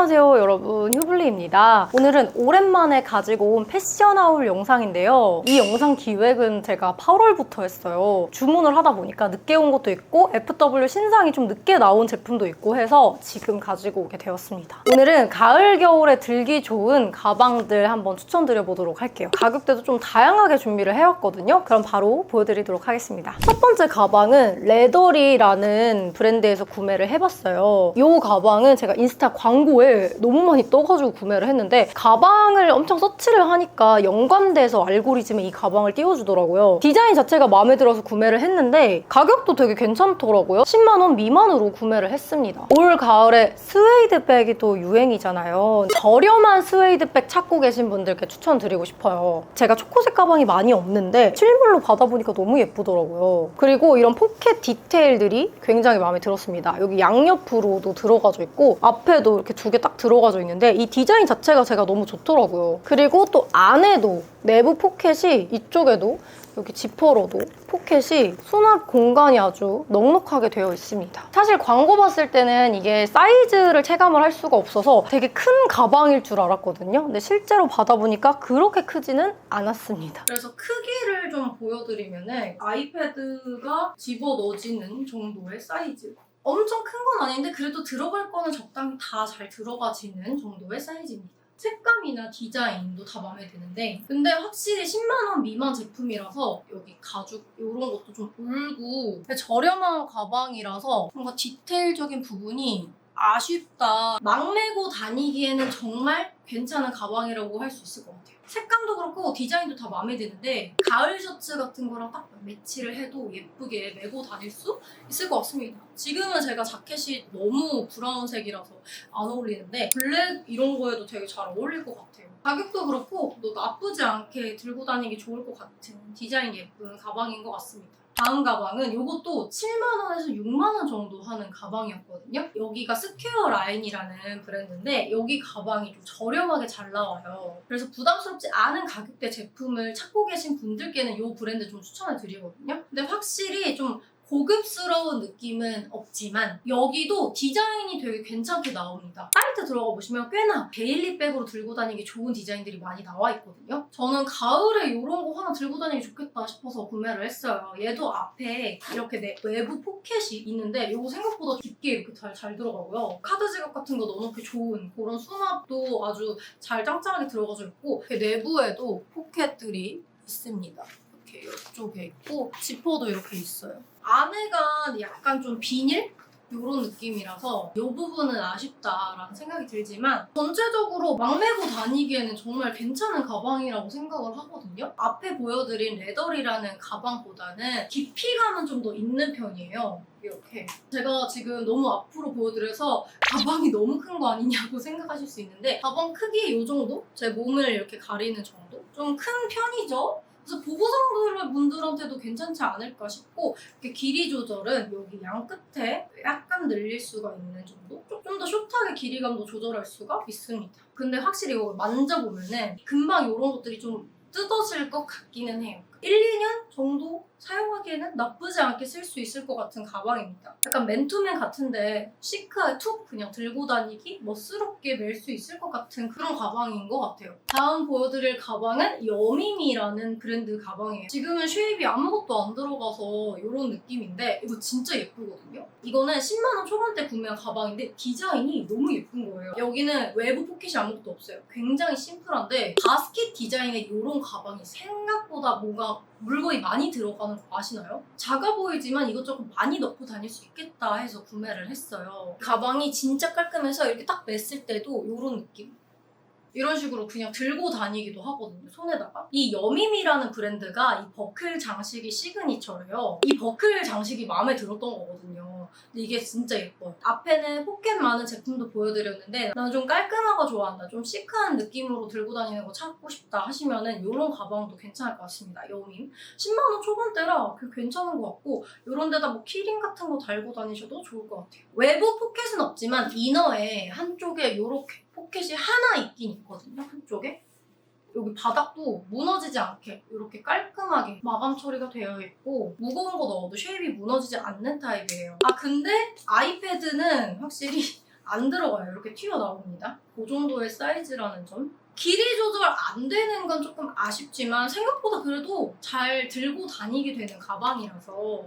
안녕하세요 여러분. 휴블리입니다. 오늘은 오랜만에 가지고 온 패션 아울 영상인데요. 이 영상 기획은 제가 8월부터 했어요. 주문을 하다 보니까 늦게 온 것도 있고 FW 신상이 좀 늦게 나온 제품도 있고 해서 지금 가지고 오게 되었습니다. 오늘은 가을 겨울에 들기 좋은 가방들 한번 추천드려 보도록 할게요. 가격대도 좀 다양하게 준비를 해왔거든요. 그럼 바로 보여드리도록 하겠습니다. 첫 번째 가방은 레더리라는 브랜드에서 구매를 해봤어요. 이 가방은 제가 인스타 광고에 너무 많이 떠가지고 구매를 했는데 가방을 엄청 서치를 하니까 연관돼서 알고리즘에 이 가방을 띄워주더라고요. 디자인 자체가 마음에 들어서 구매를 했는데 가격도 되게 괜찮더라고요. 10만 원 미만으로 구매를 했습니다. 올 가을에 스웨이드 백이 또 유행이잖아요. 저렴한 스웨이드 백 찾고 계신 분들께 추천드리고 싶어요. 제가 초코색 가방이 많이 없는데 실물로 받아보니까 너무 예쁘더라고요. 그리고 이런 포켓 디테일들이 굉장히 마음에 들었습니다. 여기 양옆으로도 들어가져 있고 앞에도 이렇게 두 개딱 들어가져 있는데 이 디자인 자체가 제가 너무 좋더라고요. 그리고 또 안에도 내부 포켓이 이쪽에도 여기 지퍼로도 포켓이 수납 공간이 아주 넉넉하게 되어 있습니다. 사실 광고 봤을 때는 이게 사이즈를 체감을 할 수가 없어서 되게 큰 가방일 줄 알았거든요. 근데 실제로 받아보니까 그렇게 크지는 않았습니다. 그래서 크기를 좀 보여드리면은 아이패드가 집어 넣어지는 정도의 사이즈. 엄청 큰 건 아닌데 그래도 들어갈 거는 적당히 다 잘 들어가지는 정도의 사이즈입니다. 색감이나 디자인도 다 마음에 드는데 근데 확실히 10만 원 미만 제품이라서 여기 가죽 이런 것도 좀 울고 저렴한 가방이라서 뭔가 디테일적인 부분이 아쉽다. 막 메고 다니기에는 정말 괜찮은 가방이라고 할 수 있을 것 같아요. 색감도 그렇고 디자인도 다 마음에 드는데 가을 셔츠 같은 거랑 딱 매치를 해도 예쁘게 메고 다닐 수 있을 것 같습니다. 지금은 제가 자켓이 너무 브라운색이라서 안 어울리는데 블랙 이런 거에도 되게 잘 어울릴 것 같아요. 가격도 그렇고 또 나쁘지 않게 들고 다니기 좋을 것 같은 디자인 예쁜 가방인 것 같습니다. 다음 가방은 이것도 7만원에서 6만원 정도 하는 가방이었거든요. 여기가 스퀘어 라인이라는 브랜드인데 여기 가방이 좀 저렴하게 잘 나와요. 그래서 부담스럽지 않은 가격대 제품을 찾고 계신 분들께는 이 브랜드 좀 추천을 드리거든요. 근데 확실히 좀 고급스러운 느낌은 없지만 여기도 디자인이 되게 괜찮게 나옵니다. 사이트 들어가 보시면 꽤나 데일리 백으로 들고 다니기 좋은 디자인들이 많이 나와 있거든요. 저는 가을에 이런 거 하나 들고 다니기 좋겠다 싶어서 구매를 했어요. 얘도 앞에 이렇게 내, 외부 포켓이 있는데 이거 생각보다 깊게 이렇게 잘, 잘 들어가고요. 카드 지갑 같은 거 넣어놓기 좋은 그런 수납도 아주 잘 짱짱하게 들어가져 있고 내부에도 포켓들이 있습니다. 이렇게 이쪽에 있고 지퍼도 이렇게 있어요. 안에가 약간 좀 비닐? 이런 느낌이라서 이 부분은 아쉽다라는 생각이 들지만 전체적으로 막 메고 다니기에는 정말 괜찮은 가방이라고 생각을 하거든요. 앞에 보여드린 레더리라는 가방보다는 깊이감은 좀 더 있는 편이에요. 이렇게 제가 지금 너무 앞으로 보여드려서 가방이 너무 큰 거 아니냐고 생각하실 수 있는데 가방 크기 이 정도? 제 몸을 이렇게 가리는 정도? 좀 큰 편이죠? 그래서 보고성들 분들한테도 괜찮지 않을까 싶고 길이 조절은 여기 양 끝에 약간 늘릴 수가 있는 정도? 좀더 숏하게 길이감도 조절할 수가 있습니다. 근데 확실히 이거 만져보면은 금방 이런 것들이 좀 뜯어질 것 같기는 해요. 1, 2년 정도 사용하기에는 나쁘지 않게 쓸 수 있을 것 같은 가방입니다. 약간 맨투맨 같은데 시크하게 툭 그냥 들고 다니기 멋스럽게 멜 수 있을 것 같은 그런 가방인 것 같아요. 다음 보여드릴 가방은 여미미라는 브랜드 가방이에요. 지금은 쉐입이 아무것도 안 들어가서 이런 느낌인데 이거 진짜 예쁘거든요. 이거는 10만원 초반대 구매한 가방인데 디자인이 너무 예쁜 거예요. 여기는 외부 포켓이 아무것도 없어요. 굉장히 심플한데 바스켓 디자인의 이런 가방이 생각보다 뭔가 물건이 많이 들어가는 거 아시나요? 작아 보이지만 이것저것 많이 넣고 다닐 수 있겠다 해서 구매를 했어요. 가방이 진짜 깔끔해서 이렇게 딱 맸을 때도 이런 느낌. 이런 식으로 그냥 들고 다니기도 하거든요, 손에다가. 이 여밈이라는 브랜드가 이 버클 장식이 시그니처래요. 이 버클 장식이 마음에 들었던 거거든요. 근데 이게 진짜 예뻐요. 앞에는 포켓 많은 제품도 보여드렸는데 난좀 깔끔한 거 좋아한다. 좀 시크한 느낌으로 들고 다니는 거 찾고 싶다 하시면은 이런 가방도 괜찮을 것 같습니다. 여밈. 10만원 초반대라 그 괜찮은 것 같고 이런 데다 뭐 키링 같은 거 달고 다니셔도 좋을 것 같아요. 외부 포켓은 없지만 이너에 한쪽에 이렇게 포켓이 하나 있긴 있거든요. 한쪽에. 여기 바닥도 무너지지 않게 이렇게 깔끔하게 마감 처리가 되어 있고 무거운 거 넣어도 쉐입이 무너지지 않는 타입이에요. 아 근데 아이패드는 확실히 안 들어가요. 이렇게 튀어나옵니다. 그 정도의 사이즈라는 점. 길이 조절 안 되는 건 조금 아쉽지만 생각보다 그래도 잘 들고 다니게 되는 가방이라서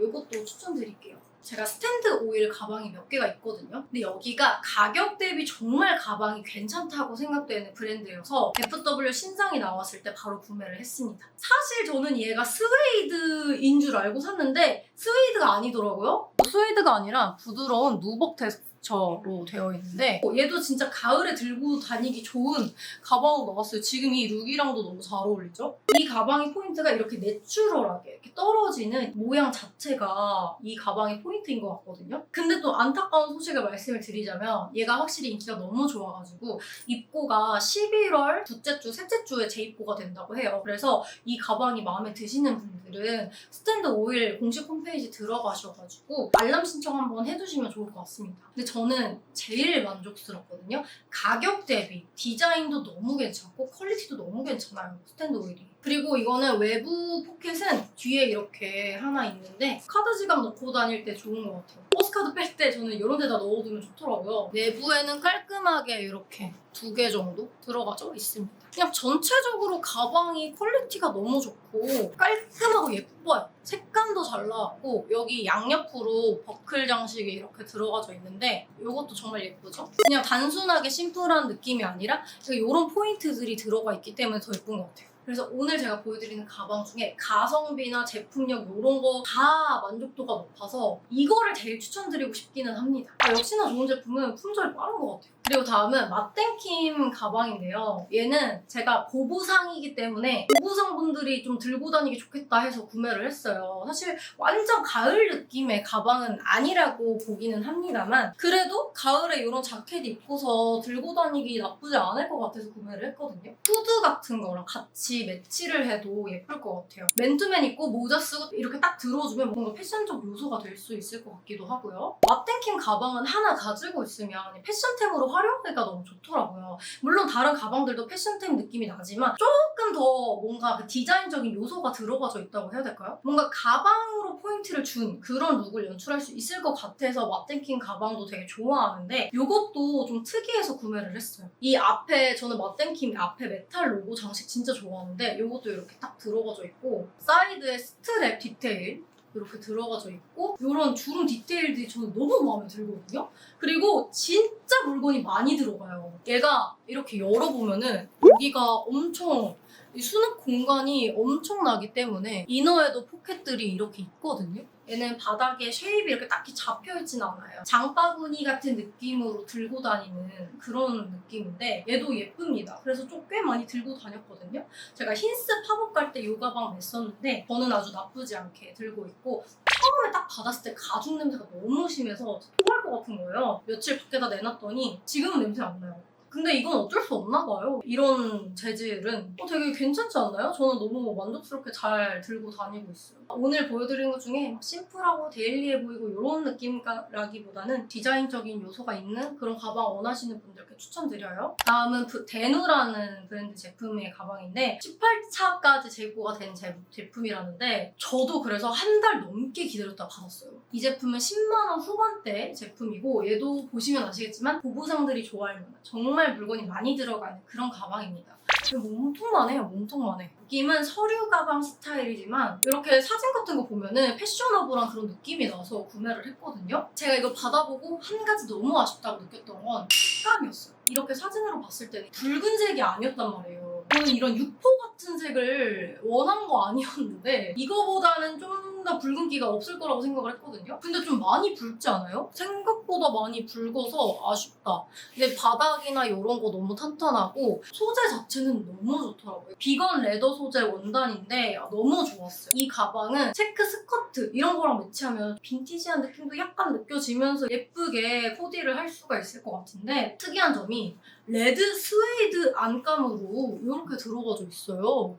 이것도 추천드릴게요. 제가 스탠드 오일 가방이 몇 개가 있거든요. 근데 여기가 가격 대비 정말 가방이 괜찮다고 생각되는 브랜드여서 FW 신상이 나왔을 때 바로 구매를 했습니다. 사실 저는 얘가 스웨이드인 줄 알고 샀는데 스웨이드가 아니더라고요. 스웨이드가 아니라 부드러운 누벅 텍스 처로 되어 있는데 어, 얘도 진짜 가을에 들고 다니기 좋은 가방으로 나왔어요. 지금 이 룩이랑도 너무 잘 어울리죠? 이 가방의 포인트가 이렇게 내추럴하게 이렇게 떨어지는 모양 자체가 이 가방의 포인트인 것 같거든요. 근데 또 안타까운 소식을 말씀을 드리자면 얘가 확실히 인기가 너무 좋아가지고 입고가 11월 둘째 주, 셋째 주에 재입고가 된다고 해요. 그래서 이 가방이 마음에 드시는 분들은 스탠드 오일 공식 홈페이지 들어가셔가지고 알람 신청 한번 해두시면 좋을 것 같습니다. 근데 저는 제일 만족스럽거든요. 가격 대비 디자인도 너무 괜찮고 퀄리티도 너무 괜찮아요. 스탠드 오일이. 그리고 이거는 외부 포켓은 뒤에 이렇게 하나 있는데 카드 지갑 넣고 다닐 때 좋은 것 같아요. 버스카드 뺄 때 저는 이런 데다 넣어두면 좋더라고요. 내부에는 깔끔하게 이렇게 두 개 정도 들어가져 있습니다. 그냥 전체적으로 가방이 퀄리티가 너무 좋고 깔끔하고 예뻐요. 색감도 잘 나왔고 여기 양옆으로 버클 장식이 이렇게 들어가져 있는데 이것도 정말 예쁘죠? 그냥 단순하게 심플한 느낌이 아니라 이런 포인트들이 들어가 있기 때문에 더 예쁜 것 같아요. 그래서 오늘 제가 보여드리는 가방 중에 가성비나 제품력 이런 거 다 만족도가 높아서 이거를 제일 추천드리고 싶기는 합니다. 아, 역시나 좋은 제품은 품절이 빠른 것 같아요. 그리고 다음은 맛땡킴 가방인데요. 얘는 제가 고부상이기 때문에 고부상 분들이 좀 들고 다니기 좋겠다 해서 구매를 했어요. 사실 완전 가을 느낌의 가방은 아니라고 보기는 합니다만 그래도 가을에 이런 자켓 입고서 들고 다니기 나쁘지 않을 것 같아서 구매를 했거든요. 후드 같은 거랑 같이 매치를 해도 예쁠 것 같아요. 맨투맨 입고 모자 쓰고 이렇게 딱 들어주면 뭔가 패션적 요소가 될 수 있을 것 같기도 하고요. 맛땡킴 가방은 하나 가지고 있으면 패션템으로 활용하기가 너무 좋더라고요. 물론 다른 가방들도 패션템 느낌이 나지만 조금 더 뭔가 그 디자인적인 요소가 들어가져 있다고 해야 될까요? 뭔가 가방으로 포인트를 준 그런 룩을 연출할 수 있을 것 같아서 맛땡킴 가방도 되게 좋아하는데 이것도 좀 특이해서 구매를 했어요. 이 앞에 저는 맛땡킴 앞에 메탈 로고 장식 진짜 좋아하는데 이것도 이렇게 딱 들어가져 있고 사이드에 스트랩 디테일 이렇게 들어가져 있고 이런 주름 디테일들이 저는 너무 마음에 들거든요. 그리고 진짜 물건이 많이 들어가요. 얘가 이렇게 열어보면은 여기가 엄청 이 수납 공간이 엄청나기 때문에 이너에도 포켓들이 이렇게 있거든요. 얘는 바닥에 쉐입이 이렇게 딱히 잡혀있진 않아요. 장바구니 같은 느낌으로 들고 다니는 그런 느낌인데 얘도 예쁩니다. 그래서 좀 꽤 많이 들고 다녔거든요. 제가 흰스 팝업 갈때이 가방 냈었는데 저는 아주 나쁘지 않게 들고 있고 처음에 딱 받았을 때 가죽 냄새가 너무 심해서 토할 것 같은 거예요. 며칠 밖에다 내놨더니 지금은 냄새 안 나요. 근데 이건 어쩔 수 없나 봐요. 이런 재질은 어, 되게 괜찮지 않나요? 저는 너무 만족스럽게 잘 들고 다니고 있어요. 오늘 보여드린 것 중에 막 심플하고 데일리해 보이고 이런 느낌이라기보다는 디자인적인 요소가 있는 그런 가방 원하시는 분들께 추천드려요. 다음은 브- 데누라는 브랜드 제품의 가방인데 18차까지 재고가 된 제, 제품이라는데 저도 그래서 한 달 넘게 기다렸다 받았어요. 이 제품은 10만 원 후반대 제품이고 얘도 보시면 아시겠지만 보부상들이 좋아할 만한 정말 물건이 많이 들어가는 그런 가방입니다. 몸통만 해요, 몸통만 해. 느낌은 서류 가방 스타일이지만 이렇게 사진 같은 거 보면은 패셔너블한 그런 느낌이 나서 구매를 했거든요. 제가 이걸 받아보고 한 가지 너무 아쉽다고 느꼈던 건 색감이었어요. 이렇게 사진으로 봤을 때 붉은색이 아니었단 말이에요. 저는 이런 육포 같은 색을 원한 거 아니었는데 이거보다는 좀 더 붉은기가 없을 거라고 생각을 했거든요. 근데 좀 많이 붉지 않아요? 생각보다 많이 붉어서 아쉽다. 근데 바닥이나 이런 거 너무 탄탄하고 소재 자체는 너무 좋더라고요. 비건 레더 소재 원단인데 아, 너무 좋았어요. 이 가방은 체크 스커트 이런 거랑 매치하면 빈티지한 느낌도 약간 느껴지면서 예쁘게 코디를 할 수가 있을 것 같은데 특이한 점이 레드 스웨이드 안감으로 이렇게 들어가져 있어요.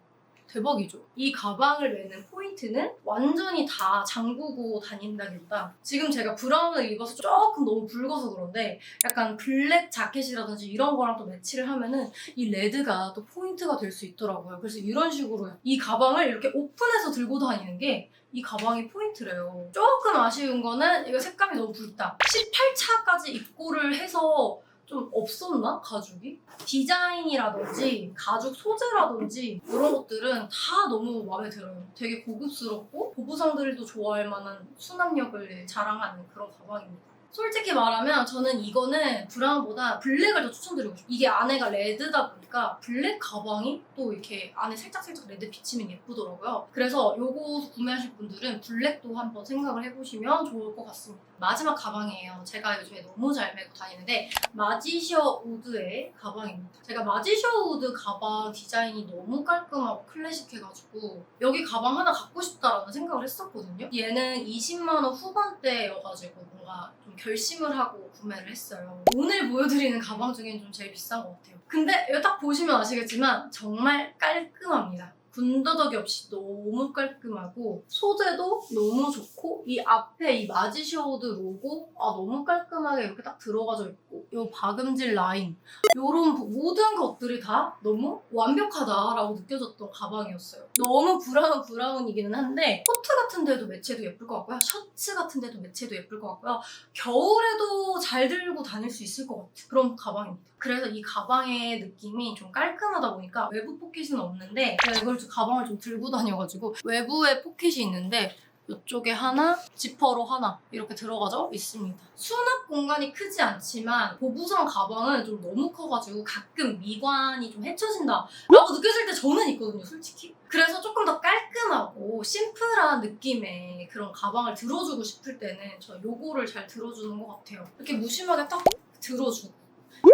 대박이죠. 이 가방을 매는 포인트는 완전히 다 잠그고 다닌다기보다 지금 제가 브라운을 입어서 조금 너무 붉어서 그런데 약간 블랙 자켓이라든지 이런 거랑 또 매치를 하면은 이 레드가 또 포인트가 될 수 있더라고요. 그래서 이런 식으로 이 가방을 이렇게 오픈해서 들고 다니는 게이 가방이 포인트래요. 조금 아쉬운 거는 이거 색감이 너무 붉다. 18차까지 입고를 해서 좀 없었나? 가죽이? 디자인이라든지 가죽 소재라든지 이런 것들은 다 너무 마음에 들어요. 되게 고급스럽고 보부상들도 좋아할 만한 수납력을 자랑하는 그런 가방입니다. 솔직히 말하면 저는 이거는 브라운보다 블랙을 더 추천드리고 싶어요. 이게 안에가 레드다 보니까 블랙 가방이 또 이렇게 안에 살짝살짝 레드 비치면 예쁘더라고요. 그래서 요거 구매하실 분들은 블랙도 한번 생각을 해보시면 좋을 것 같습니다. 마지막 가방이에요. 제가 요즘에 너무 잘 메고 다니는데 마지셔 우드의 가방입니다. 제가 마지셔 우드 가방 디자인이 너무 깔끔하고 클래식해가지고 여기 가방 하나 갖고 싶다라는 생각을 했었거든요. 얘는 20만 원 후반대여가지고 뭔가 좀 결심을 하고 구매를 했어요. 오늘 보여드리는 가방 중엔 좀 제일 비싼 것 같아요. 근데 이거 딱 보시면 아시겠지만 정말 깔끔합니다. 군더더기 없이 너무 깔끔하고 소재도 너무 좋고 이 앞에 이 마지쇼우드 로고 아 너무 깔끔하게 이렇게 딱 들어가져 있고 이 박음질 라인 이런 모든 것들이 다 너무 완벽하다라고 느껴졌던 가방이었어요. 너무 브라운 브라운이기는 한데 코트 같은 데도 매체도 예쁠 것 같고요. 셔츠 같은 데도 매체도 예쁠 것 같고요. 겨울에도 잘 들고 다닐 수 있을 것 같은 그런 가방입니다. 그래서 이 가방의 느낌이 좀 깔끔하다 보니까 외부 포켓은 없는데 제가 이걸 좀 가방을 좀 들고 다녀가지고 외부에 포켓이 있는데 이쪽에 하나, 지퍼로 하나 이렇게 들어가져 있습니다. 수납 공간이 크지 않지만 보부상 가방은 좀 너무 커가지고 가끔 미관이 좀 헤쳐진다 라고 느껴질 때 저는 있거든요, 솔직히. 그래서 조금 더 깔끔하고 심플한 느낌의 그런 가방을 들어주고 싶을 때는 저 요거를 잘 들어주는 것 같아요. 이렇게 무심하게 딱 들어주고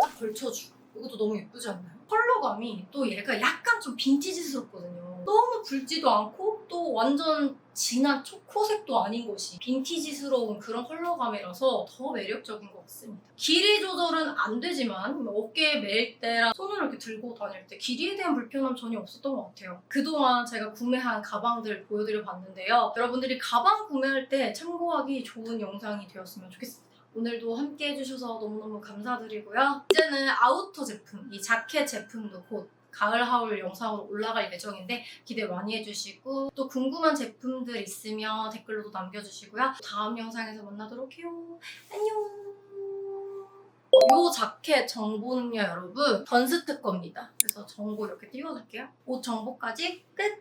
딱 걸쳐주고 이것도 너무 예쁘지 않나요? 컬러감이 또 얘가 약간 좀 빈티지스럽거든요. 너무 붉지도 않고 또 완전 진한 초코색도 아닌 것이 빈티지스러운 그런 컬러감이라서 더 매력적인 것 같습니다. 길이 조절은 안 되지만 어깨에 멜 때랑 손으로 이렇게 들고 다닐 때 길이에 대한 불편함 전혀 없었던 것 같아요. 그동안 제가 구매한 가방들 보여드려 봤는데요. 여러분들이 가방 구매할 때 참고하기 좋은 영상이 되었으면 좋겠습니다. 오늘도 함께 해주셔서 너무너무 감사드리고요. 이제는 아우터 제품, 이 자켓 제품도 곧 가을 하울 영상으로 올라갈 예정인데 기대 많이 해주시고 또 궁금한 제품들 있으면 댓글로도 남겨주시고요. 다음 영상에서 만나도록 해요. 안녕. 이 자켓 정보는요 여러분 던스트 겁니다. 그래서 정보 이렇게 띄워둘게요. 옷 정보까지 끝!